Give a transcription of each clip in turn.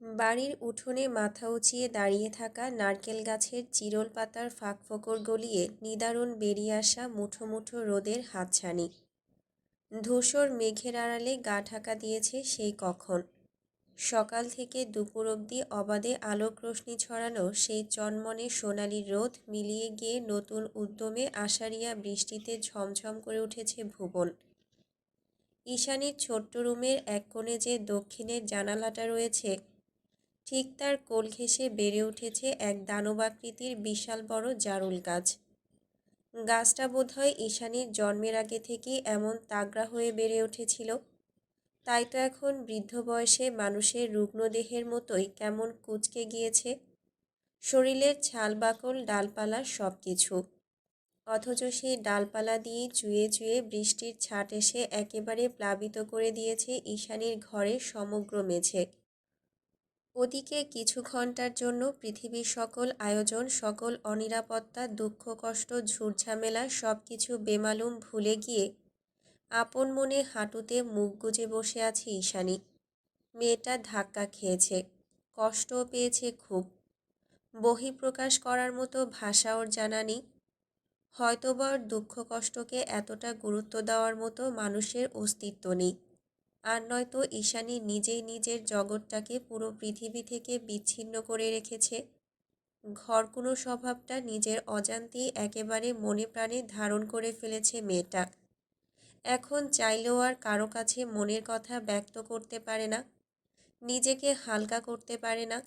বাড়ির উঠোনে মাথা উঁচিয়ে দাঁড়িয়ে থাকা নারকেল গাছের চিরল পাতার ফাঁকফোকর গলিয়ে নিদারুণ বেরিয়ে আসা মুঠো মুঠো রোদের হাতছানি। ধূসর মেঘের আড়ালে গা ঢাকা দিয়েছে সেই কখন। সকাল থেকে দুপুর অবধি অবাধে আলোক রশ্মি ছড়ানো সেই চনমনে সোনালি রোদ, মিলিয়ে গিয়ে নতুন উদ্যমে আষাঢ়িয়া বৃষ্টিতে ঝমঝম করে উঠেছে ভুবন। ঈশানীর ছোট্ট রুমের এক কোণে যে দক্ষিণের জানালাটা রয়েছে ঠিক তার কোল ঘেঁষে বেড়ে উঠেছে এক দানবাকৃতির বিশাল বড় জারুল গাছ। গাছটা বোধহয় ঈশানীর জন্মের আগে থেকেই এমন তাগড়া হয়ে বেড়ে উঠেছিল। তাই তো এখন বৃদ্ধ বয়সে মানুষের রুগ্ন দেহের মতোই কেমন কুচকে গিয়েছে। শরীরের ছাল বাকল ডালপালা সব কিছু অথচ সেই ডালপালা দিয়ে চুয়ে চুয়ে বৃষ্টির ছাট এসে একেবারে প্লাবিত করে দিয়েছে ঈশানীর ঘরের সমগ্র মেঝে। ওদিকে কিছু ঘণ্টার জন্য পৃথিবীর সকল আয়োজন, সকল অনিরাপত্তা, দুঃখ, কষ্ট ঝুটঝামেলা সব কিছু বেমালুম ভুলে গিয়ে আপন মনে হাঁটুতে মুখ গুজে বসে আছে ঈশানী। মেয়েটা ধাক্কা খেয়েছে, কষ্টও পেয়েছে খুব। বহিঃপ্রকাশ করার মতো ভাষা ওর জানা নেই। হয়তোবা দুঃখ কষ্টকে এতটা গুরুত্ব দেওয়ার মতো মানুষের অস্তিত্ব নেই। আর নয়তো ঈশানী নিজেই নিজের জগৎটাকে পুরো পৃথিবী থেকে বিচ্ছিন্ন করে রেখেছে। ঘর কোনো স্বভাবটা নিজের অজান্তেই একেবারে মনে প্রাণে ধারণ করে ফেলেছে মেয়েটা। এখন চাইলেও আর কারও কাছে মনের কথা ব্যক্ত করতে পারে না, নিজেকে হালকা করতে পারে না।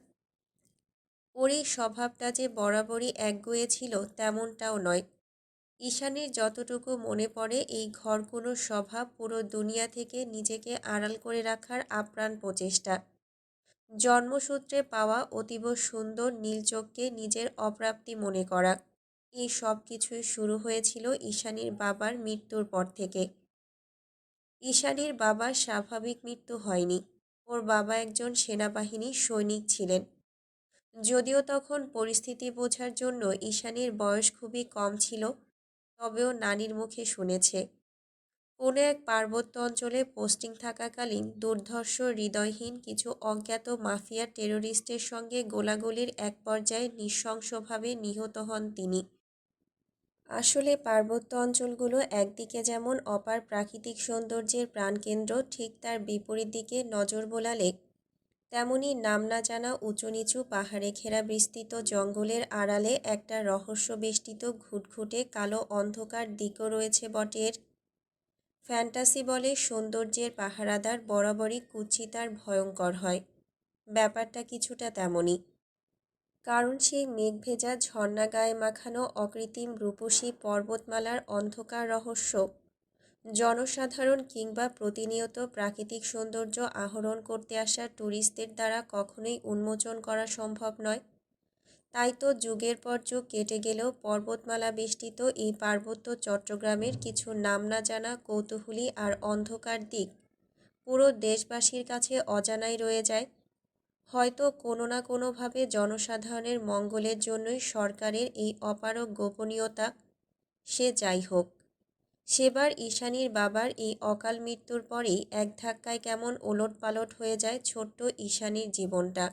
ওর এই স্বভাবটা যে বরাবরই একগুয়ে ছিল তেমনটাও নয়। ঈশানীর যতটুকু মনে পড়ে, এই ঘরগুলো স্বভাব পুরো দুনিয়া থেকে নিজেকে আড়াল করে রাখার আপ্রাণ প্রচেষ্টা। জন্মসূত্রে পাওয়া অতীব সুন্দর নীলচোখকে নিজের অপ্রাপ্তি মনে করা। এই সব কিছুই শুরু হয়েছিল ঈশানীর বাবার মৃত্যুর পর থেকে। ঈশানীর বাবার স্বাভাবিক মৃত্যু হয়নি। ওর বাবা একজন সেনাবাহিনী সৈনিক ছিলেন। যদিও তখন পরিস্থিতি বোঝার জন্য ঈশানীর বয়স খুবই কম ছিল তবেও নানির মুখে শুনেছে। কোনো এক পার্বত্য অঞ্চলে পোস্টিং থাকাকালীন দুর্ধর্ষ হৃদয়হীন কিছু অজ্ঞাত মাফিয়া টেরোরিস্টের সঙ্গে গোলাগুলির এক পর্যায়ে নৃশংসভাবে নিহত হন তিনি। আসলে পার্বত্য অঞ্চলগুলো একদিকে যেমন অপার প্রাকৃতিক সৌন্দর্যের প্রাণকেন্দ্র, ঠিক তার বিপরীত দিকে নজর বোলালে তেমনি নাম না জানা উঁচু নিচু পাহাড়ে ঘেরা বিস্তৃত জঙ্গলের আড়ালে একটা রহস্য বেষ্টিত ঘুটঘুটে কালো অন্ধকার দিকও রয়েছে বটের। ফ্যান্টাসি বলে সৌন্দর্যের পাহারাদার বরাবরই কুচ্ছিতার ভয়ঙ্কর হয়। ব্যাপারটা কিছুটা তেমনই কারণ সেই মেঘ ভেজা ঝর্ণা গায়ে মাখানো অকৃত্রিম রূপসী পর্বতমালার অন্ধকার রহস্য। জনসাধারণ কিংবা প্রতিনিয়ত প্রাকৃতিক সৌন্দর্য আহরণ করতে আসা ট্যুরিস্টদের দ্বারা কখনোই উন্মোচন করা সম্ভব নয়। তাই তো যুগের পর যুগ কেটে গেলেও পর্বতমালা বেষ্টিত এই পার্বত্য চট্টগ্রামের কিছু নাম না জানা কৌতূহলী আর অন্ধকার দিক পুরো দেশবাসীর কাছে অজানাই রয়ে যায়। হয়তো কোনো না কোনোভাবে জনসাধারণের মঙ্গলের জন্যই সরকারের এই অপারক গোপনীয়তা, সে যাই হোক। সেবার ঈশানীর বাবার এই অকাল মৃত্যুর পরেই এক ধাক্কায় কেমন ওলট পালট হয়ে যায় ছোট্ট ঈশানীর জীবনটা।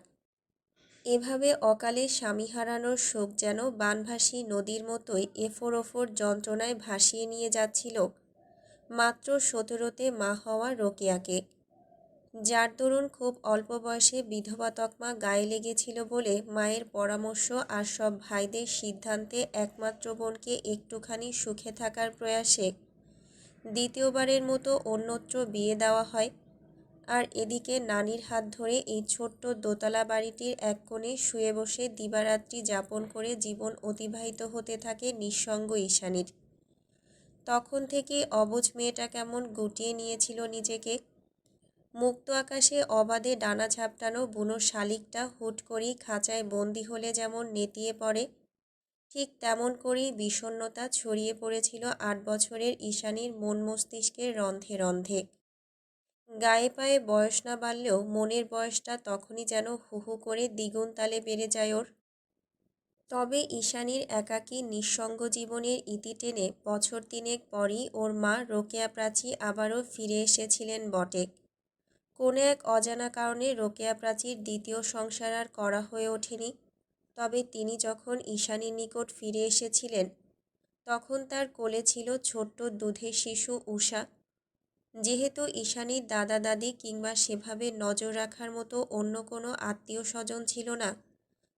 এভাবে অকালে স্বামী হারানোর শোক যেন বানভাসী নদীর মতোই এফোর ওফোর যন্ত্রণায় ভাসিয়ে নিয়ে যাচ্ছিল মাত্র সতেরোতে মা হওয়া রোকেয়াকে। যার দরুন খুব অল্প বয়সে বিধবা তকমা গায়ে লেগেছিল বলে মায়ের পরামর্শ আর সব ভাইদের সিদ্ধান্তে একমাত্র বোনকে একটুখানি সুখে থাকার প্রয়াসে দ্বিতীয়বারের মতো অন্যত্র বিয়ে দেওয়া হয়। আর এদিকে নানির হাত ধরে এই ছোট্ট দোতলা বাড়িটির এক কোণে শুয়ে বসে দিবারাত্রি যাপন করে জীবন অতিবাহিত হতে থাকে নিঃসঙ্গ ঈশানীর। তখন থেকে অবুজ মেয়েটা কেমন গুটিয়ে নিয়েছিল নিজেকে। মুক্ত আকাশে অবাধে ডানা ঝাপটানো বুনো শালিকটা হুট করেই খাঁচায় বন্দি হলে যেমন নেতিয়ে পড়ে, ঠিক তেমন করেই বিষণ্নতা ছড়িয়ে পড়েছিল আট বছরের ঈশানীর মন মস্তিষ্কের রন্ধে রন্ধে গায়ে পায়ে বয়স না বাড়লেও মনের বয়সটা তখনই যেন হু হু করে দ্বিগুণ তালে বেড়ে যায় ওর। তবে ঈশানীর একাকী নিঃসঙ্গ জীবনের ইতি টেনে বছর তিনেক পরই ওর মা রোকেয়া প্রাচী আবারও ফিরে এসেছিলেন বটে কোনো এক অজানা কারণে রোকেয়া প্রাচীর দ্বিতীয় সংসার আর করা হয়ে ওঠেনি। তবে তিনি যখন ঈশানীর নিকট ফিরে এসেছিলেন, তখন তার কোলে ছিল ছোট্ট দুধের শিশু উষা যেহেতু ঈশানীর দাদা দাদি কিংবা সেভাবে নজর রাখার মতো অন্য কোনো আত্মীয় স্বজন ছিল না,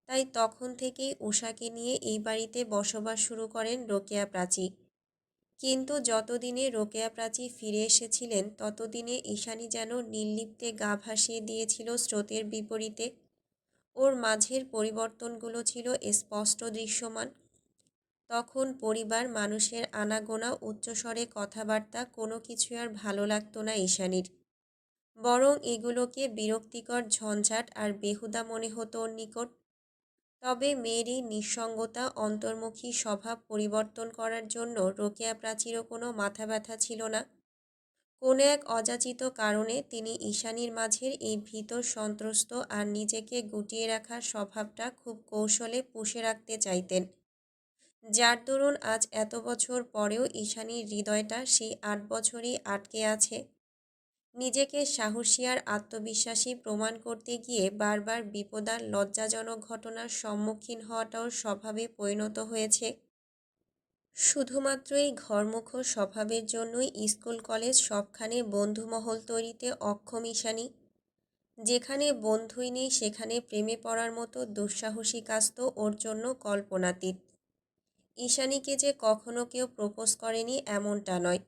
তাই তখন থেকেই উষাকে নিয়ে এই বাড়িতে বসবাস শুরু করেন রোকেয়া প্রাচী কিন্তু যতদিনে রোকেয়া প্রাচী ফিরে এসেছিলেন, ততদিনে ঈশানী যেন নির্লিপ্তে গা ভাসিয়ে দিয়েছিল স্রোতের বিপরীতে। ওর মাঝের পরিবর্তনগুলো ছিল স্পষ্ট দৃশ্যমান। তখন পরিবার, মানুষের আনাগোনা, উচ্চস্বরে কথাবার্তা, কোনো কিছু আর ভালো লাগতো না ঈশানীর। বরং এগুলোকে বিরক্তিকর ঝঞ্ঝাট আর বেহুদা মনে হতো ওর নিকট। তবে মেয়ের এই নিঃসঙ্গতা, অন্তর্মুখী স্বভাব পরিবর্তন করার জন্য রোকেয়া প্রাচীরও কোনো মাথা ব্যথা ছিল না। কোনো এক অযাচিত কারণে তিনি ঈশানীর মাঝের এই ভীত, সন্ত্রস্ত আর নিজেকে গুটিয়ে রাখার স্বভাবটা খুব কৌশলে পুষে রাখতে চাইতেন। যার দরুন আজ এত বছর পরেও ঈশানীর হৃদয়টা সেই আট বছরই আটকে আছে। নিজেকে সাহসী আর আত্মবিশ্বাসী প্রমাণ করতে গিয়ে বারবার বিপদার লজ্জাজনক ঘটনার সম্মুখীন হওয়াটাও স্বভাবে পরিণত হয়েছে। শুধুমাত্র এই ঘরমুখ স্বভাবের জন্যই স্কুল, কলেজ সবখানে বন্ধুমহল তৈরিতে অক্ষম ঈশানী। যেখানে বন্ধুই নেই, সেখানে প্রেমে পড়ার মতো দুঃসাহসী কাজ তো ওর জন্য কল্পনাতীত। ঈশানীকে যে কখনো কেউ প্রপোজ করেনি এমনটা নয়।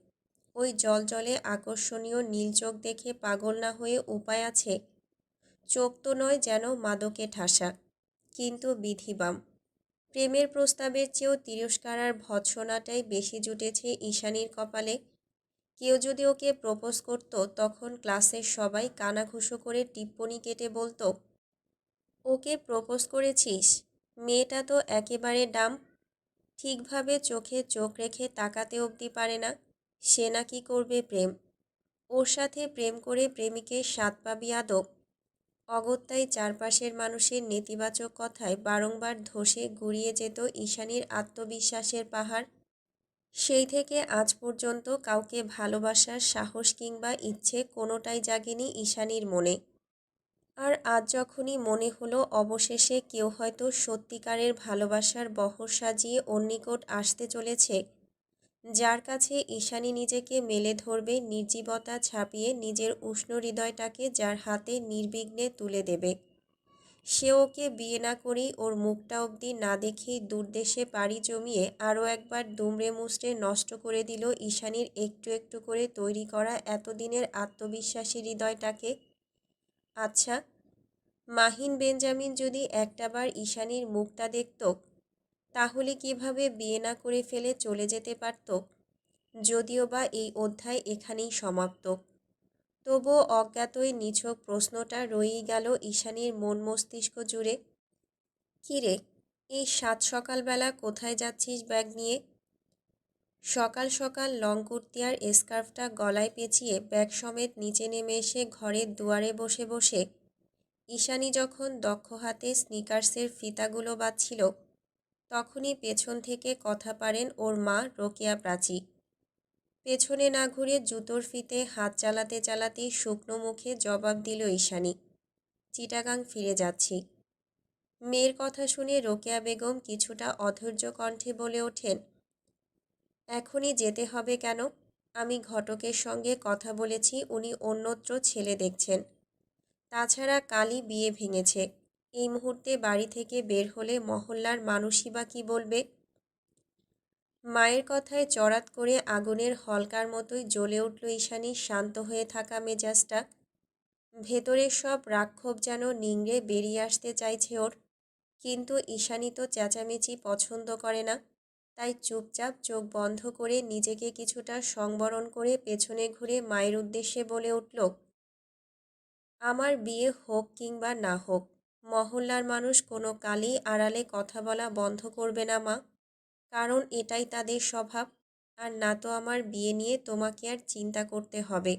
ওই জল জলে আকর্ষণীয় নীল চোখ দেখে পাগল না হয়ে উপায় আছে? চোখ তো নয় যেন মাদকে ঠাসা। কিন্তু বিধিবাম। প্রেমের প্রস্তাবের চেয়েও তিরস্কার আর ভৎসনাটাই বেশি জুটেছে ঈশানীর কপালে। কেউ যদি ওকে প্রপোজ করত, তখন ক্লাসের সবাই কানাঘুষো করে টিপ্পনি কেটে বলতো, ওকে প্রপোজ করেছিস? মেয়েটা তো একেবারে ডাম। ঠিকভাবে চোখে চোখ রেখে তাকাতে অবধি পারে না। সে নাকি করবে প্রেম। ওর সাথে প্রেম করে প্রেমিকের স্বাদ পাবি আদব। অগত্যাই চারপাশের মানুষের নেতিবাচক কথায় বারংবার ধসে গুড়িয়ে যেত ঈশানীর আত্মবিশ্বাসের পাহাড়। সেই থেকে আজ পর্যন্ত কাউকে ভালোবাসার সাহস কিংবা ইচ্ছে কোনোটাই জাগেনি ঈশানীর মনে। আর আজ যখনই মনে হলো, অবশেষে কেউ হয়তো সত্যিকারের ভালোবাসার বহর সাজিয়ে ওর আসতে চলেছে। যার কাছে ঈশানী নিজেকে মেলে ধরবে, নির্জীবতা ছাপিয়ে নিজের উষ্ণ হৃদয়টাকে যার হাতে নির্বিঘ্নে তুলে দেবে। সে ওকে বিয়ে না করেই ওর মুখটা অবধি না দেখেই দূরদেশে পাড়ি জমিয়ে আরও একবার দুমড়ে মুচড়ে নষ্ট করে দিল ঈশানীর একটু একটু করে তৈরি করা এতদিনের আত্মবিশ্বাসী হৃদয়টাকে। আচ্ছা মাহিন বেঞ্জামিন যদি একটাবার ঈশানীর মুখটা দেখত তাহলে কীভাবে বিয়ে না করে ফেলে চলে যেতে পারত? যদিও বা এই অধ্যায় এখানেই সমাপ্ত। তবুও অজ্ঞাতই নিছক প্রশ্নটা রয়েই গেল ঈশানীর মন মস্তিষ্ক জুড়ে। কিরে, এই সাত সকালবেলা কোথায় যাচ্ছিস ব্যাগ নিয়ে? সকাল সকাল লং কুর্তি আর স্কার্ফটা গলায় পেঁচিয়ে ব্যাগ সমেত নিচে নেমে এসে ঘরের দুয়ারে বসে বসে ঈশানী যখন দক্ষ হাতে স্নিকার্সের ফিতাগুলো বাঁধছিল তখনই পেছন থেকে কথা পারেন ওর মা রোকেয়া প্রাচী। পেছনে না ঘুরে জুতোর ফিতে হাত চালাতে চালাতেই শুকনো মুখে জবাব দিল ঈশানি। চিটাগাং ফিরে যাচ্ছি। মেয়ের কথা শুনে রোকেয়া বেগম কিছুটা অধৈর্য কণ্ঠে বলে ওঠেন, এখনই যেতে হবে কেন? আমি ঘটকের সঙ্গে কথা বলেছি, উনি অন্যত্র ছেলে দেখছেন। তাছাড়া কালই বিয়ে ভেঙেছে। এই মুহূর্তে বাড়ি থেকে বের হলে মহল্লার মানুষই বা কী বলবে? মায়ের কথায় চড়াত করে আগুনের হলকার মতোই জ্বলে উঠল ঈশানীর শান্ত হয়ে থাকা মেজাজটা। ভেতরের সব রাক্ষোভ যেন নিংড়ে বেরিয়ে আসতে চাইছে ওর। কিন্তু ঈশানী তো চেঁচামেচি পছন্দ করে না। তাই চুপচাপ চোখ বন্ধ করে নিজেকে কিছুটা সংবরণ করে পেছনে ঘুরে মায়ের উদ্দেশ্যে বলে উঠল, আমার বিয়ে হোক কিংবা না হোক মহল্লার মানুষ কোনো কালই আড়ালে কথা বলা বন্ধ করবে না, মা। কারণ এটাই তাদের স্বভাব, আর না তো আমার বিয়ে নিয়ে তোমাকে আর চিন্তা করতে হবে।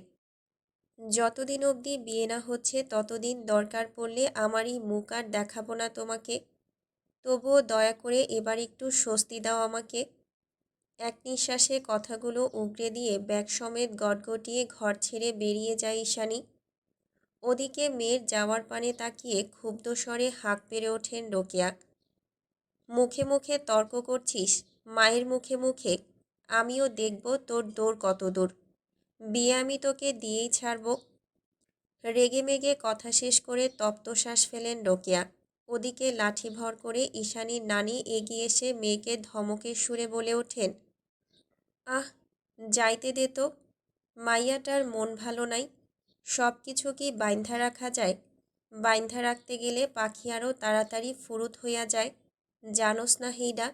যতদিন অবধি বিয়ে না হচ্ছে, ততদিন দরকার পড়লে আমারই মুখ আর দেখাবো না তোমাকে। তবুও দয়া করে এবার একটু স্বস্তি দাও আমাকে। এক নিঃশ্বাসে কথাগুলো উগড়ে দিয়ে ব্যাগ সমেত গটগটিয়ে ঘর ছেড়ে বেরিয়ে যায় ঈশানী। ওদিকে মেয়ের যাওয়ার পানে তাকিয়ে ক্ষুব্ধ স্বরে হাঁক পেরে ওঠেন রোকেয়া। মুখে মুখে তর্ক করছিস, মায়ের মুখে মুখে, আমিও দেখব তোর দৌড় কত দূর। বিয়ে আমি তোকে দিয়েই ছাড়ব। রেগে মেগে কথা শেষ করে তপ্তশ্বাস ফেলেন রোকেয়া। ওদিকে লাঠি ভর করে ঈশানীর নানি এগিয়ে এসে মেয়েকে ধমকের সুরে বলে ওঠেন, আহ, যাইতে দে তো, মাইয়াটার মন ভালো নাই। সব কিছু কি বাইন্ধা রাখা যায়? বাইন্ধা রাখতে গেলে পাখি আরও তাড়াতাড়ি ফুরুত হইয়া যায়। জানোস না হেইডা।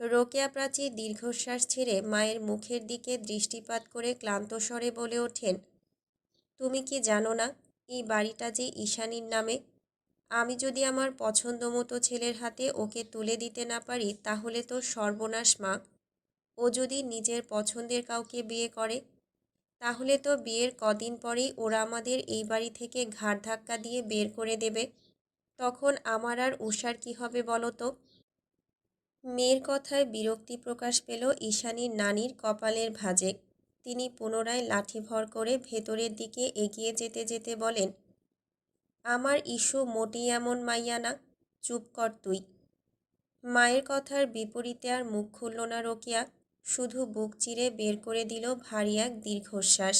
রোকেয়া প্রাচী দীর্ঘশ্বাস ছেড়ে মায়ের মুখের দিকে দৃষ্টিপাত করে ক্লান্ত স্বরে বলে ওঠেন, তুমি কি জানো না, এই বাড়িটা যে ঈশানীর নামে? আমি যদি আমার পছন্দ মতো ছেলের হাতে ওকে তুলে দিতে না পারি, তাহলে তো সর্বনাশ মা। ও যদি নিজের পছন্দের কাউকে বিয়ে করে তাহলে তো বিয়ের কদিন পরেই ওরা আমাদের এই বাড়ি থেকে ঘাড় ধাক্কা দিয়ে বের করে দেবে। তখন আমার আর উষার কি হবে বলো তো? মেয়ের কথায় বিরক্তি প্রকাশ পেল ঈশানীর নানির কপালের ভাঁজে। তিনি পুনরায় লাঠি ভর করে ভেতরের দিকে এগিয়ে যেতে যেতে বলেন, আমার ইস্যু মোটেই এমন মাইয়া না, চুপ কর তুই। মায়ের কথার বিপরীতে আর মুখ খুলল না রোকিয়া। শুধু বুক চিরে বের করে দিল ভারী এক দীর্ঘশ্বাস।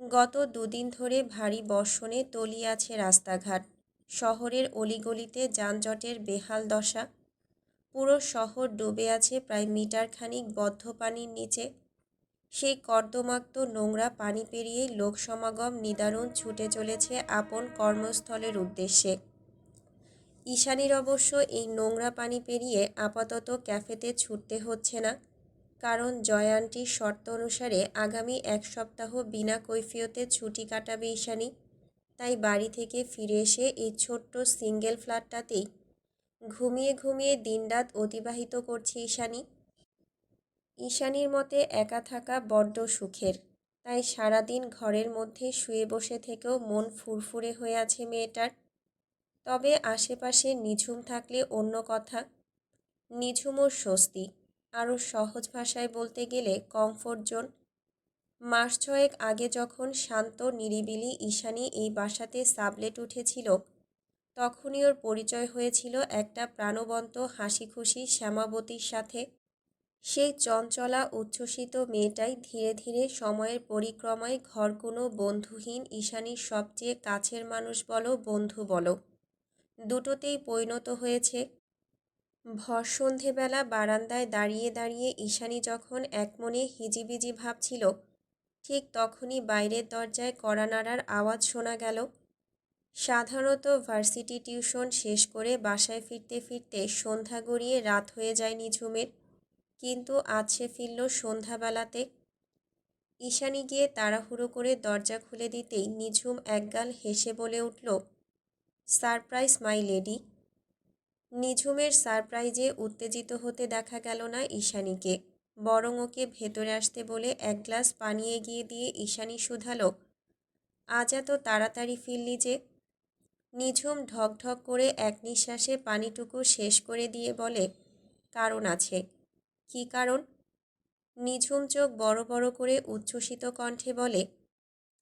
গত দুদিন ধরে ভারী বর্ষণে তলিয়াছে রাস্তাঘাট, শহরের অলিগলিতে যানজটের বেহাল দশা। পুরো শহর ডুবে আছে প্রায় মিটার খানিক বদ্ধ পানির নিচে। সেই কর্দমাক্ত নোংরা পানি পেরিয়ে লোকসমাগম নিদারুণ ছুটে চলেছে আপন কর্মস্থলের উদ্দেশ্যে। ঈশানীর অবশ্য এই নোংরা পানি পেরিয়ে আপাতত ক্যাফেতে ছুটতে হচ্ছে না, কারণ জয়ান্টির শর্ত অনুসারে আগামী এক সপ্তাহ বিনা কৈফিয়তে ছুটি কাটাবে ঈশানী। তাই বাড়ি থেকে ফিরে এসে এই ছোট্ট সিঙ্গেল ফ্ল্যাটটাতেই ঘুমিয়ে ঘুমিয়ে দিনরাত অতিবাহিত করছে ঈশানী। ঈশানীর মতে একা থাকা বড্ড সুখের, তাই সারাদিন ঘরের মধ্যে শুয়ে বসে থেকেও মন ফুরফুরে হয়ে আছে মেয়েটার। তবে আশেপাশে নিঝুম থাকলে অন্য কথা। নিঝুম ও স্বস্তি, আরও সহজ ভাষায় বলতে গেলে কমফোর্ট জোন মাস ছয়েক আগে যখন শান্ত, নিরিবিলি ঈশানী এই বাসাতে সাবলেট উঠেছিল, তখনই ওর পরিচয় হয়েছিল একটা প্রাণবন্ত হাসি খুশি শ্যামাবতীর সাথে। সেই চঞ্চলা, উচ্ছ্বসিত মেয়েটাই ধীরে ধীরে সময়ের পরিক্রমায় ঘর কোনো বন্ধুহীন ঈশানীর সবচেয়ে কাছের মানুষ বলো, বন্ধু বলো। দুটোতেই পরিণত হয়েছে। ভর সন্ধেবেলা বারান্দায় দাঁড়িয়ে দাঁড়িয়ে ঈশানী যখন একমনে হিজিবিজি ভাবছিল, ঠিক তখনই বাইরের দরজায় কড়া নাড়ার আওয়াজ শোনা গেল। সাধারণত ভার্সিটি টিউশন শেষ করে বাসায় ফিরতে ফিরতে সন্ধ্যা গড়িয়ে রাত হয়ে যায় নিঝুমের, কিন্তু আজ সে ফিরল সন্ধ্যাবেলাতে। ঈশানী গিয়ে তাড়াহুড়ো করে দরজা খুলে দিতেই নিঝুম একগাল হেসে বলে উঠল সারপ্রাইজ, মাই লেডি। নিঝুমের সারপ্রাইজে উত্তেজিত হতে দেখা গেল না ঈশানীকে। বরং ওকে ভেতরে আসতে বলে এক গ্লাস পানি এগিয়ে দিয়ে ঈশানী শুধালো, আজ এত তাড়াতাড়ি ফিরলি যে? নিঝুম ঢক ঢক করে এক নিঃশ্বাসে পানিটুকু শেষ করে দিয়ে বলে, কারণ আছে। কী কারণ? নিঝুম চোখ বড় বড় করে উচ্ছ্বসিত কণ্ঠে বলে,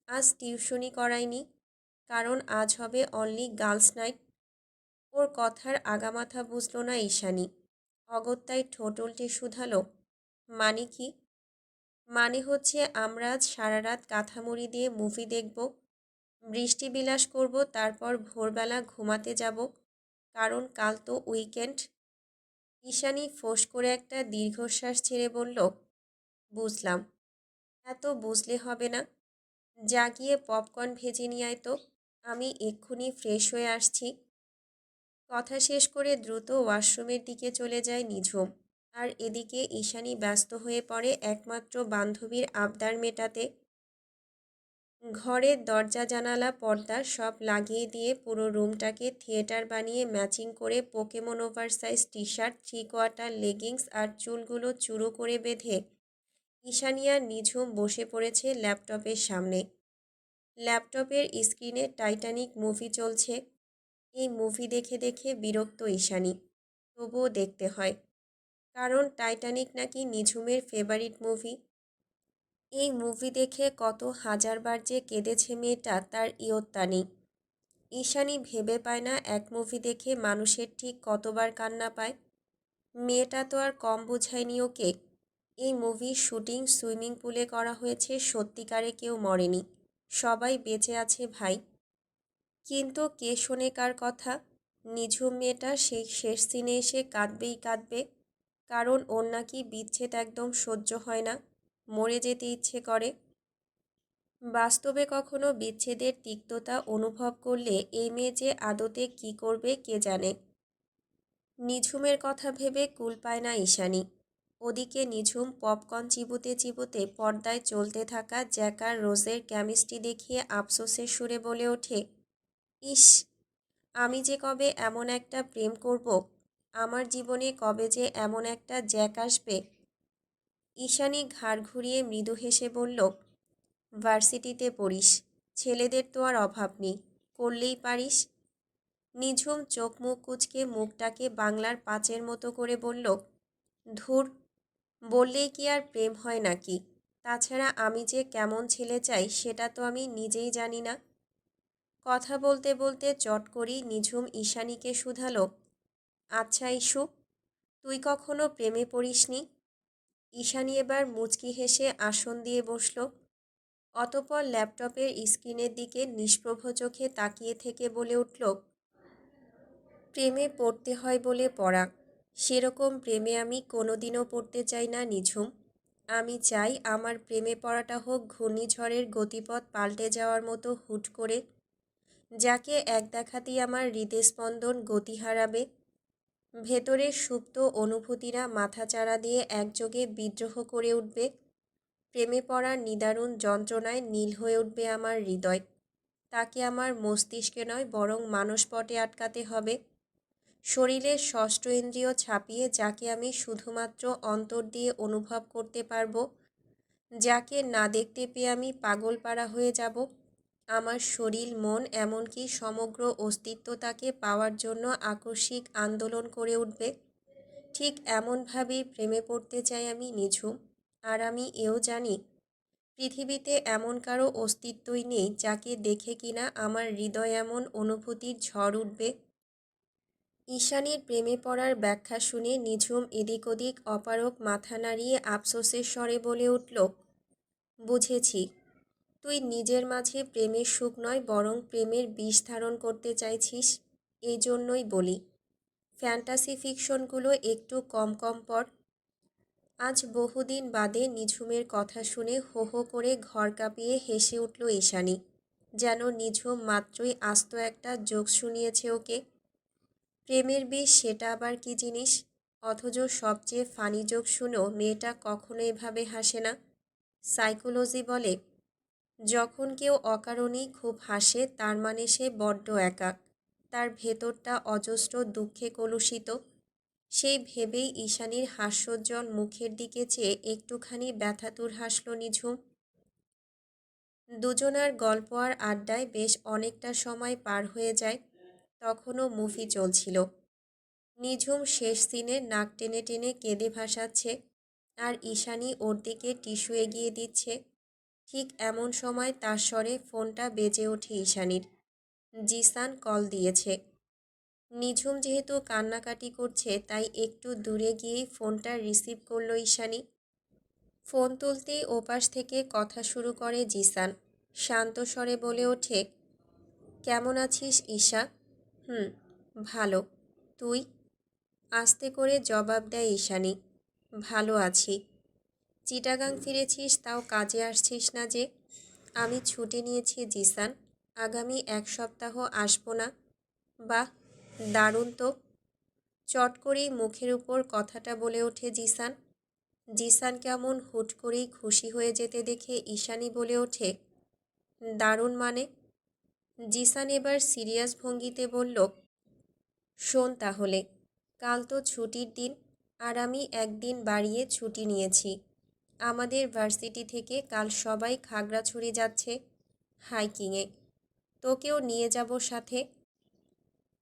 আজ টিউশনি করায়নি কারণ আজ হবে অনলি গার্লস নাইট ওর কথার আগামাথা বুঝল না ঈশানি। অগত্যায় ঠোঁট উল্টে শুধালো। মানে কি? মানে হচ্ছে আমরা আজ সারা রাত কাঁথামুড়ি দিয়ে মুভি দেখব, বৃষ্টি বিলাস করব, তারপর ভোরবেলা ঘুমাতে যাব। কারণ কাল তো উইকেন্ড ঈশানি ফোঁস করে একটা দীর্ঘশ্বাস ছেড়ে বলল, বুঝলাম। এত বুঝলে হবে না। জাগিয়ে পপকর্ন ভেজে নিয়ে আয় তো। আমি এক্ষুনি ফ্রেশ হয়ে আসছি। কথা শেষ করে দ্রুত ওয়াশরুমের দিকে চলে যায় নিঝুম। আর এদিকে ঈশানী ব্যস্ত হয়ে পড়ে একমাত্র বান্ধবীর আবদার মেটাতে। ঘরের দরজা, জানালা, পর্দা সব লাগিয়ে দিয়ে পুরো রুমটাকে থিয়েটার বানিয়ে ম্যাচিং করে Pokemon over size T shirt three quarter leggings আর চুলগুলো চুরো করে বেঁধে ঈশানিয়া নিঝুম বসে পড়েছে ল্যাপটপের সামনে। ল্যাপটপের স্ক্রিনে টাইটানিক মুভি চলছে। এই মুভি দেখে দেখে বিরক্ত ঈশানী, তবুও দেখতে হয়। কারণ টাইটানিক নাকি নিঝুমের ফেভারিট মুভি। এই মুভি দেখে কত হাজারবার যে কেঁদেছে মেয়েটা, তার ইয়ত্তা নেই। ঈশানী ভেবে পায় না এক মুভি দেখে মানুষের ঠিক কতবার কান্না পায়। মেয়েটা তো আর কম বোঝায়নি ওকে। এই মুভির শুটিং, সুইমিং পুলে করা হয়েছে, সত্যিকারে কেউ মরেনি। সবাই বেঁচে আছে ভাই। কিন্তু কে শোনে কার কথা? নিঝুম মেয়েটা সেই শেষ সিনে এসে কাঁদবেই কাঁদবে। কারণ ওর নাকি বিচ্ছেদ একদম সহ্য হয় না, মরে যেতে ইচ্ছে করে। বাস্তবে কখনো বিচ্ছেদের তিক্ততা অনুভব করলে এই মেয়ে যে আদতে কি করবে কে জানে? নিঝুমের কথা ভেবে কুল পায় না ঈশানী। ওদিকে নিঝুম পপকর্ন চিবুতে চিবুতে পর্দায় চলতে থাকা জ্যাকার রোজের কেমিস্ট্রি দেখিয়ে আফসোসের সুরে বলে ওঠে, ইস, আমি যে কবে এমন একটা প্রেম করব? আমার জীবনে কবে যে এমন একটা জ্যাক আসবে? ঈশানী ঘাড় ঘুরিয়ে মৃদু হেসে বলল, ভার্সিটিতে পড়িস, ছেলেদের তো আর অভাব নেই, করলেই পারিস? নিঝুম চোখ মুখ কুচকে মুখটাকে বাংলার পাঁচের মতো করে বলল, ধুর বললেই কি আর প্রেম হয় নাকি? তাছাড়া আমি যে কেমন ছেলে চাই সেটা তো আমি নিজেই জানি না। কথা বলতে বলতে চট করি নিঝুম ঈশানীকে শুধালো। আচ্ছা ইস্যু তুই কখনো প্রেমে পড়িসনি? ঈশানী এবার মুচকি হেসে আসন দিয়ে বসল। অতপর ল্যাপটপের স্ক্রিনের দিকে নিষ্প্রভ চোখে তাকিয়ে থেকে বলে উঠল, প্রেমে পড়তে হয় বলে পড়া। সেরকম প্রেমে আমি কোনোদিনও পড়তে চাই না, নিঝুম। আমি চাই আমার প্রেমে পড়াটা হোক, ঘূর্ণিঝড়ের গতিপথ পাল্টে যাওয়ার মতো হুট করে, যাকে এক দেখাতেই আমার হৃদস্পন্দন গতি হারাবে। ভেতরের সুপ্ত অনুভূতিরা মাথাচাড়া দিয়ে একযোগে বিদ্রোহ করে উঠবে। প্রেমে পড়ার নিদারুণ যন্ত্রণায় নীল হয়ে উঠবে আমার হৃদয়। তাকে আমার মস্তিষ্কে নয়, বরং মানসপটে আটকাতে হবে। শরীরের ষষ্ঠ ইন্দ্রিয় ছাপিয়ে যাকে আমি শুধুমাত্র অন্তর দিয়ে অনুভব করতে পারব, যাকে না দেখতে পেয়ে আমি পাগল পাড়া হয়ে যাব, আমার শরীর, মন এমনকি সমগ্র অস্তিত্ব তাকে পাওয়ার জন্য আকস্মিক আন্দোলন করে উঠবে। ঠিক এমনভাবেই প্রেমে পড়তে চাই আমি নিঝুম, আর আমি এও জানি, পৃথিবীতে এমন কারও অস্তিত্বই নেই যাকে দেখে কিনা আমার হৃদয় এমন অনুভূতির ঝড় উঠবে। ঈশানীর প্রেমে পড়ার ব্যাখ্যা শুনে নিঝুম এদিক ওদিক অপারক মাথা নাড়িয়ে আফসোসের স্বরে বলে উঠল, বুঝেছি। তুই নিজের মাঝে প্রেমের সুখ নয়, বরং প্রেমের বিষ ধারণ করতে চাইছিস, এই জন্যই বলি। ফ্যান্টাসি ফিকশনগুলো একটু কম কম পড়। আজ বহুদিন বাদে নিঝুমের কথা শুনে হো হো করে ঘর কাঁপিয়ে হেসে উঠল ঈশানী। যেন নিঝুম মাত্রই আস্ত একটা যোগ শুনিয়েছে ওকে। প্রেমের বিষ সেটা আবার কি জিনিস? অথচ সবচেয়ে ফানি যোগ শুনেও মেয়েটা কখনো এভাবে হাসে না। সাইকোলজি বলে, যখন কেউ অকারণেই খুব হাসে তার মানে সে বড্ড একা তার ভেতরটা অজস্র দুঃখে কলুষিত। সেই ভেবেই ঈশানীর হাস্যোজ্জ্বল মুখের দিকে চেয়ে একটুখানি ব্যথাতুর হাসল নিঝুম। দুজনার গল্প আর আড্ডায় বেশ অনেকটা সময় পার হয়ে যায়। তখনও মুভি চলছিল। নিঝুম শেষ সিনে নাক টেনে টেনে কেঁদে ভাসাচ্ছে আর ঈশানী ওর দিকে টিস্যু এগিয়ে দিচ্ছে। ঠিক এমন সময় তার স্বরে ফোনটা বেজে ওঠে ঈশানির। জিসান কল দিয়েছে। নিঝুম যেহেতু কান্নাকাটি করছে, তাই একটু দূরে গিয়েই ফোনটা রিসিভ করল ঈশানী। ফোন তুলতেই ওপাশ থেকে কথা শুরু করে জিসান। শান্ত স্বরে বলে ওঠে, কেমন আছিস ঈশা? হুম, ভালো। তুই? আস্তে করে জবাব দেয় ঈশানী। ভালো আছি। চিটাগাং ফিরেছিস তাও কাজে আসছিস না যে? আমি ছুটি নিয়েছি জিসান। আগামী এক সপ্তাহ আসব না। বাহ, দারুণ তো। চট করেই মুখের উপর কথাটা বলে ওঠে জিসান। জিসান কেমন হুট করেই খুশি হয়ে যেতে দেখে ঈশানী বলে ওঠে, দারুণ মানে? জিসান এবার সিরিয়াস ভঙ্গিতে বলল, শোন তাহলে, কাল তো ছুটির দিন, আর আমি একদিন বাড়িয়ে ছুটি নিয়েছি। আমাদের ভার্সিটি থেকে কাল সবাই খাগড়াছড়ি যাচ্ছে হাইকিংয়ে। তোকেও নিয়ে যাব সাথে।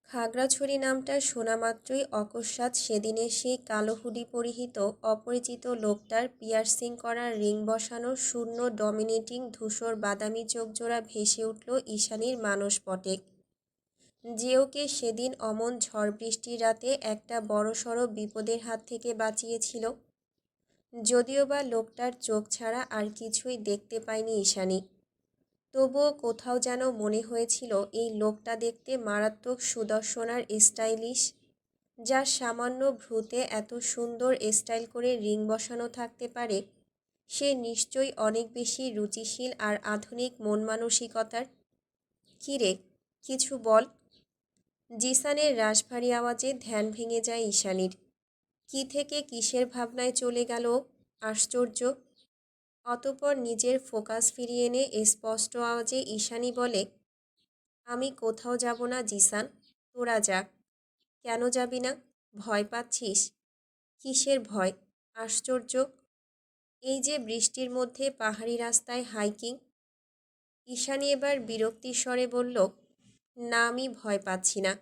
খাগড়াছড়ি নামটা শোনা মাত্রই অকস্মাৎ সেদিনের সেই কালো হুডি পরিহিত অপরিচিত লোকটার পিয়ার্সিং করা রিং বসানো শূন্য ডমিনেটিং ধূসর বাদামি চোখজোড়া ভেসে উঠল ঈশানীর মানসপটে। যে ওকে সেদিন অমন ঝড় বৃষ্টির রাতে একটা বড়সড় বিপদের হাত থেকে বাঁচিয়েছিল। যদিও বা লোকটার চোখ ছাড়া আর কিছুই দেখতে পায়নি ঈশানী। তবুও কোথাও যেন মনে হয়েছিল এই লোকটা দেখতে মারাত্মক সুদর্শনার স্টাইলিশ যার সামান্য ভ্রুতে এত সুন্দর স্টাইল করে রিং বসানো থাকতে পারে। সে নিশ্চয়ই অনেক বেশি রুচিশীল আর আধুনিক মন মানসিকতার। কিরে, কিছু বল? জিসানের রাশভারী আওয়াজে ধ্যান ভেঙে যায় ঈশানীর। কি থেকে কিসের ভাবনায় চলে গেল? আশ্চর্য। অতপর নিজের ফোকাস ফিরিয়ে এনে স্পষ্ট আওয়াজে ঈশানী বলে, আমি কোথাও যাব না জিসান, তোরা যা। কেন যাবি না? ভয় পাচ্ছিস? কিসের ভয়? আশ্চর্য। এই যে বৃষ্টির মধ্যে পাহাড়ি রাস্তায় হাইকিং? ঈশানী এবার বিরক্তির স্বরে বলল, না, আমি ভয় পাচ্ছি না।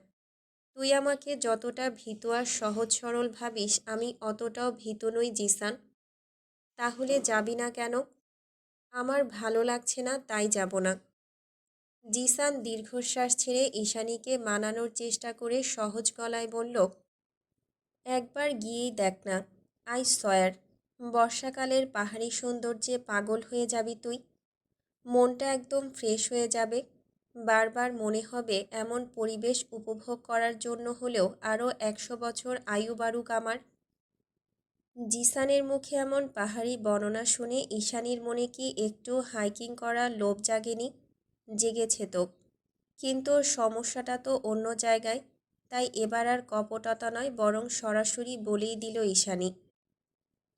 তুই আমাকে যতটা ভীতু আর সহজ সরল ভাবিস, আমি অতটাও ভীতু নই জিসান। তাহলে যাবি না কেন? আমার ভালো লাগছে না, তাই যাব না। জিসান দীর্ঘশ্বাস ছেড়ে ঈশানীকে মানানোর চেষ্টা করে সহজ গলায় বলল, একবার গিয়েই দেখ না, আই সয়ার, বর্ষাকালের পাহাড়ি সৌন্দর্যে পাগল হয়ে যাবি তুই। মনটা একদম ফ্রেশ হয়ে যাবে। বারবার মনে হবে এমন পরিবেশ উপভোগ করার জন্য হলেও আরও একশো বছর আয়ু বাড়ুক আমার। জিসানের মুখে এমন পাহাড়ি বর্ণনা শুনে ঈশানীর মনে কি একটু হাইকিং করার লোভ জাগেনি? জেগেছে তো। কিন্তু সমস্যাটা তো অন্য জায়গায়, তাই এবার আর কপটতা নয়, বরং সরাসরি বলেই দিল ঈশানী।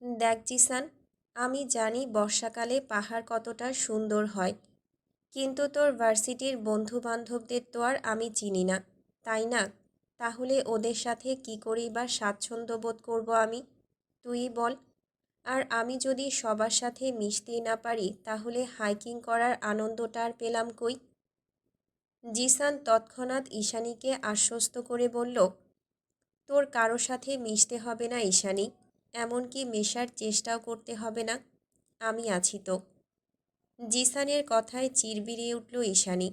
দেখ জিসান, আমি জানি বর্ষাকালে পাহাড় কতটা সুন্দর হয়, কিন্তু তোর ভার্সিটির বন্ধু বান্ধবদের তো আর আমি চিনি না, তাই না? তাহলে ওদের সাথে কি করেই বা স্বাচ্ছন্দ্য বোধ করব আমি? তুই বল। আর আমি যদি সবার সাথে মিশতেই না পারি, তাহলে হাইকিং করার আনন্দটা আর পেলাম কই? জিসান তৎক্ষণাৎ ঈশানীকে আশ্বস্ত করে বলল, তোর কারও সাথে মিশতে হবে না ঈশানী। এমনকি মেশার চেষ্টাও করতে হবে না। আমি আছি তো। জিসানের কথায় চিরবিরিয়ে উঠল ঈশানী।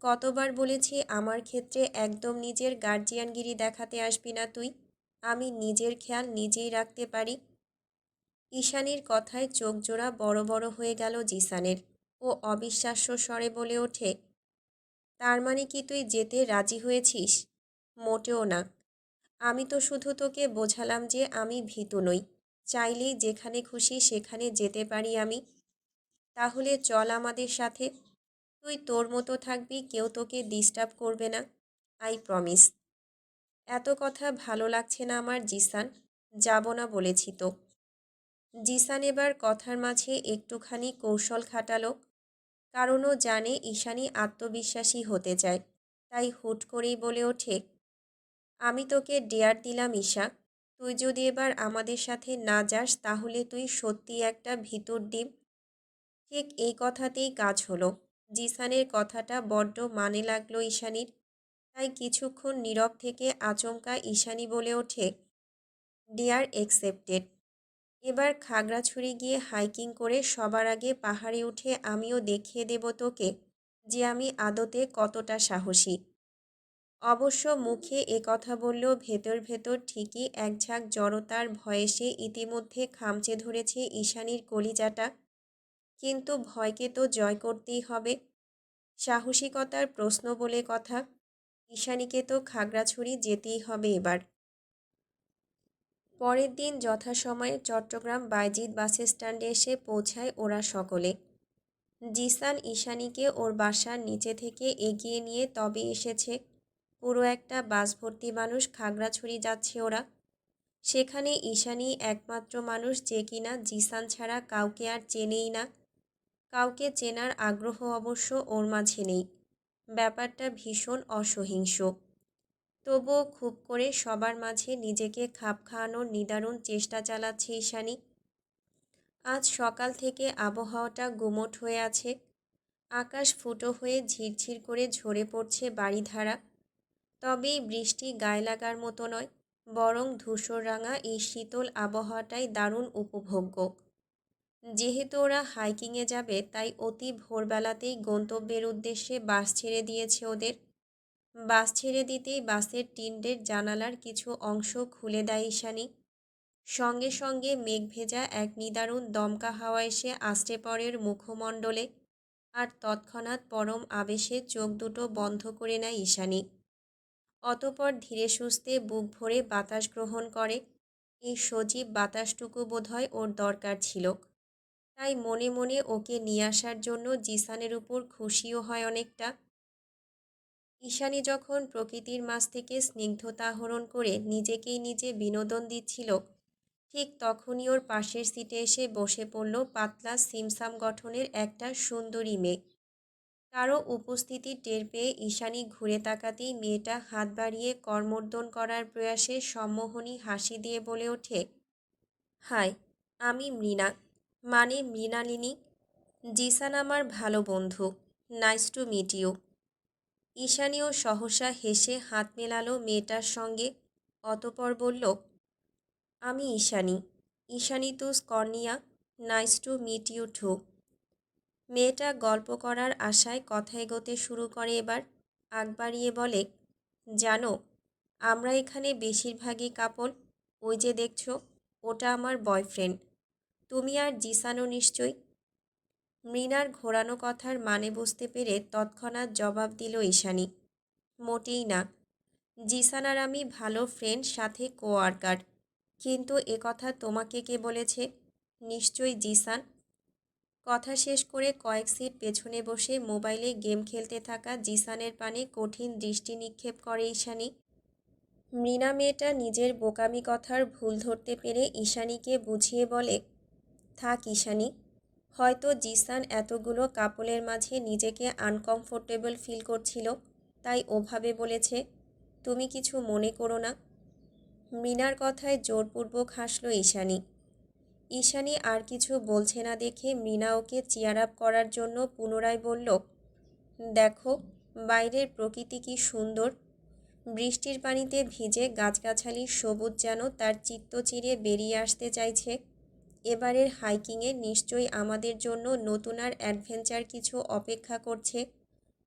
কতবার বলেছি আমার ক্ষেত্রে একদম নিজের গার্জিয়ানগিরি দেখাতে আসবি না তুই? আমি নিজের খেয়াল নিজেই রাখতে পারি। ঈশানীর কথায় চোখ জোড়া বড় বড় হয়ে গেল জিসানের। ও অবিশ্বাস্য স্বরে বলে ওঠে, তার মানে কি তুই যেতে রাজি হয়েছিস? মোটেও না। আমি তো শুধু তোকে বোঝালাম যে আমি ভীতু নই। চাইলেই যেখানে খুশি সেখানে যেতে পারি আমি। তাহলে চল আমাদের সাথে। তুই তোর মতো থাকবি, কেউ তোকে ডিস্টার্ব করবে না। আই প্রমিস এত কথা ভালো লাগছে না আমার জিসান, যাব না বলেছি তো। জিসান এবার কথার মাঝে একটুখানি কৌশল খাটালো কারণও জানে ঈশানী আত্মবিশ্বাসী হতে চায়, তাই হুট করেই বলে ওঠে, আমি তোকে ডেয়ার দিলাম ঈশা, তুই যদি এবার আমাদের সাথে না যাস তাহলে তুই সত্যি একটা ভিতর ডিম। ঠিক এই কথাতেই কাজ হলো। জিসানের কথাটা বড্ড মানে লাগল ঈশানীর তাই কিছুক্ষণ নীরব থেকে আচমকা ঈশানী বলে ওঠে ডিয়ার একসেপ্টেড এবার খাগড়াছড়ি গিয়ে হাইকিং করে সবার আগে পাহাড়ে উঠে আমিও দেখিয়ে দেব তোকে যে আমি আদতে কতটা সাহসী। অবশ্য মুখে এ কথা বললেও ভেতর ভেতর ঠিকই এক ঝাঁক জড়তার ভয়ে সে ইতিমধ্যে খামচে ধরেছে ঈশানীর কলিজাটা। কিন্তু ভয়কে তো জয় করতেই হবে। সাহসিকতার প্রশ্ন বলে কথা। ঈশানীকে তো খাগড়াছড়ি যেতেই হবে এবার। পরের দিন যথাসময়ে চট্টগ্রাম বাইজিৎ বাস স্ট্যান্ডে এসে পৌঁছায় ওরা সকলে। জিসান ঈশানীকে ওর বাসার নিচে থেকে এগিয়ে নিয়ে তবে এসেছে। পুরো একটা বাস ভর্তি মানুষ খাগড়াছড়ি যাচ্ছে ওরা। সেখানে ঈশানী একমাত্র মানুষ যে কিনা জিসান ছাড়া কাউকে আর চেনেই না। কাউকে চেনার আগ্রহ অবশ্য ওর মাঝে নেই। ব্যাপারটা ভীষণ অসহিংস। তবুও খুব করে সবার মাঝে নিজেকে খাপ খাওয়ানোর নিদারুণ চেষ্টা চালাচ্ছে ঈশানী। আজ সকাল থেকে আবহাওয়াটা গুমট হয়ে আছে। আকাশ ফুটো হয়ে ঝিরঝির করে ঝরে পড়ছে বাড়িধারা। তবে বৃষ্টি গায়ে লাগার মতো নয়, বরং ধূসররাঙা এই শীতল আবহাওয়াটাই দারুণ উপভোগ্য। যেহেতু ওরা হাইকিংয়ে যাবে, তাই অতি ভোরবেলাতেই গন্তব্যের উদ্দেশ্যে বাস ছেড়ে দিয়েছে ওদের। বাস ছেড়ে দিতেই বাসের টিন্ডের জানালার কিছু অংশ খুলে দেয় ঈশানী। সঙ্গে সঙ্গে মেঘ ভেজা এক নিদারুণ দমকা হাওয়া এসে আষ্টে পরের মুখমণ্ডলে। আর তৎক্ষণাৎ পরম আবেশে চোখ দুটো বন্ধ করে নেয় ঈশানী। অতপর ধীরে সুস্থে বুক ভরে বাতাস গ্রহণ করে। এই সজীব বাতাসটুকু বোধহয় ওর দরকার ছিল। তাই মনে মনে ওকে নিয়ে আসার জন্য জিসানের উপর খুশিও হয় অনেকটা। ঈশানী যখন প্রকৃতির মাঝ থেকে স্নিগ্ধতা আহরণ করে নিজেকেই নিজে বিনোদন দিচ্ছিল, ঠিক তখনই ওর পাশের সিটে এসে বসে পড়ল পাতলা সিমসাম গঠনের একটা সুন্দরী মেয়ে। কারও উপস্থিতি টের পেয়ে ঈশানী ঘুরে তাকাতেই মেয়েটা হাত বাড়িয়ে কর্মর্দন করার প্রয়াসে সম্মোহনী হাসি দিয়ে বলে ওঠে হাই আমি মৃণা। মানে মৃণালিনী। জিসান আমার ভালো বন্ধু নাইস টু মিট ইউ ঈশানীও সহসা হেসে হাত মেলালো মেয়েটার সঙ্গে, অতপর বলল, আমি ঈশানী। ঈশানী তুস cornea nice to meet you too মেয়েটা গল্প করার আশায় কথা এগোতে শুরু করে এবার, আগ বাড়িয়ে বলে, জানো, আমরা এখানে বেশিরভাগই কাপল ওই যে দেখছ, ওটা আমার বয়ফ্রেন্ড তুমি আর জিসানও নিশ্চয়ই? মৃণার ঘোরানো কথার মানে বুঝতে পেরে তৎক্ষণাৎ জবাব দিল ঈশানী, মোটেই না। জিসান আর আমি ভালো ফ্রেন্ড সাথে কোয়ার্কার কিন্তু এ কথা তোমাকে কে বলেছে? নিশ্চয়ই জিসান। কথা শেষ করে কয়েক সিট পেছনে বসে মোবাইলে গেম খেলতে থাকা জিসানের পানে কঠিন দৃষ্টি নিক্ষেপ করে ঈশানী। মৃণা মেয়েটা নিজের বোকামি কথার ভুল ধরতে পেরে ঈশানীকে বুঝিয়ে বলে থাক ঈশানী। হয়তো জিসান এতগুলো কাপলের মাঝে নিজেকে আনকমফোর্টেবল ফিল করছিল, তাই ওভাবে বলেছে, তুমি কিছু মনে করো না। মৃণার কথায় জোরপূর্বক হাসল ঈশানী। ঈশানী আর কিছু বলছে না দেখে মৃণা ওকে চেয়ার আপ করার জন্য পুনরায় বলল, দেখো, বাইরের প্রকৃতি কি সুন্দর। বৃষ্টির পানিতে ভিজে গাছগাছালির সবুজ যেন তার চিত্ত চিরে বেরিয়ে আসতে চাইছে। এবারের হাইকিংয়ে নিশ্চয়ই আমাদের জন্য নতুন আর অ্যাডভেঞ্চার কিছু অপেক্ষা করছে।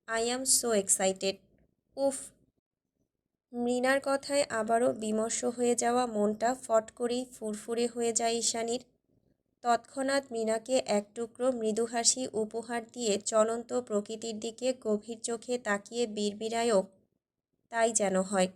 I am so excited. উফ। মৃণার কথায় আবারও বিমর্ষ হয়ে যাওয়া মনটা ফট করেই ফুরফুরে হয়ে যায় ঈশানীর। তৎক্ষণাৎ মীনাকে এক টুকরো মৃদুহাসি উপহার দিয়ে চলন্ত প্রকৃতির দিকে গভীর চোখে তাকিয়ে বিড়বিড়ায়ও, তাই যেন হয়।